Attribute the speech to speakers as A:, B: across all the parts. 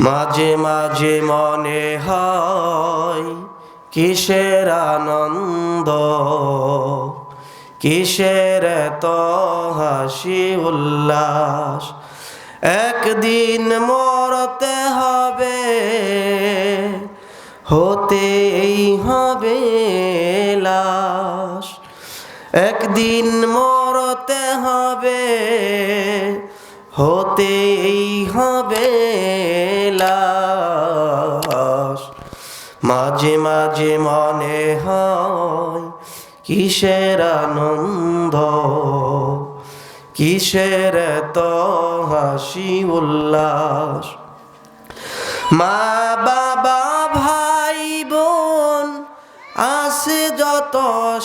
A: মাঝে মাঝে মনে হয় কিসের আনন্দ? কিসের তো হাসি উল্লাস? একদিন মরতে হবে, হতেই হবে লাশ। একদিন মরতে হবে হতেই হবে লাশ। মাঝে মাঝে মনে হয়, কিসের আনন্দ? কিসের তো হাসি উল্লাস? মা, বাবা, ভাই, বোন আসে যত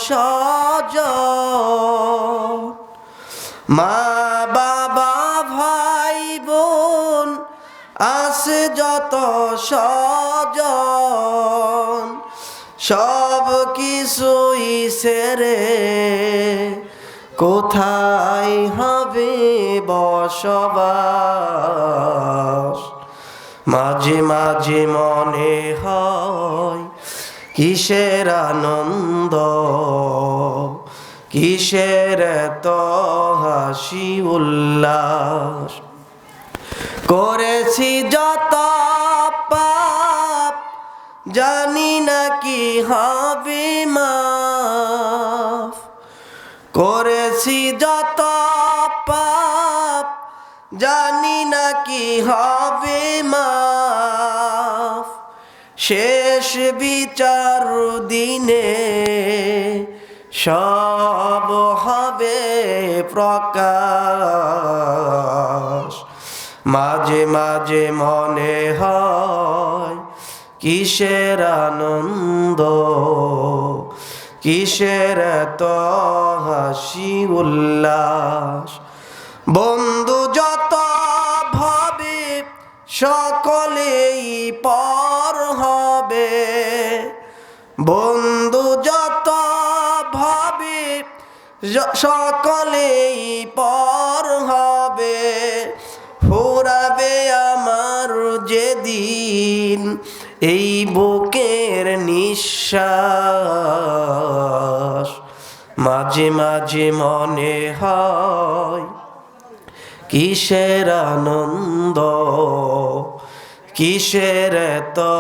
A: সজ। মা আসে যত সজ সব কিছুই সেরে কোথায় হবে বসবাস? মাঝে মাঝে মনে হয় কিসের আনন্দ, কিসের তো হাসি উল্লাস? করেছি যত পাপ, জানি না কি হবে মাফ। করেছি যত পাপ, জানি না কি হবে মাফ। শেষ বিচার দিনে সব হবে প্রকাশ। মাঝে মাঝে মনে হয় কিসের আনন্দ, কিসের তো হাসি উল্লাস। বন্ধু যত ভাবে সকলেই পর হবে, বন্ধু যত ভাবে সকলেই পর হবে। ফুরাবে আমার যেদিন এই বুকের নিঃশ্বাস। মাঝে মাঝে মনে হয় কিসের আনন্দ, কিসের তো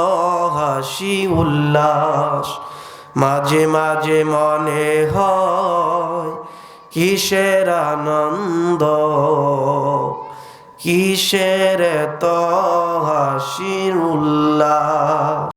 A: হাসি উল্লাস। মাঝে মাঝে মনে হয় কিসের আনন্দ কিসের তো হাসির উল্লাস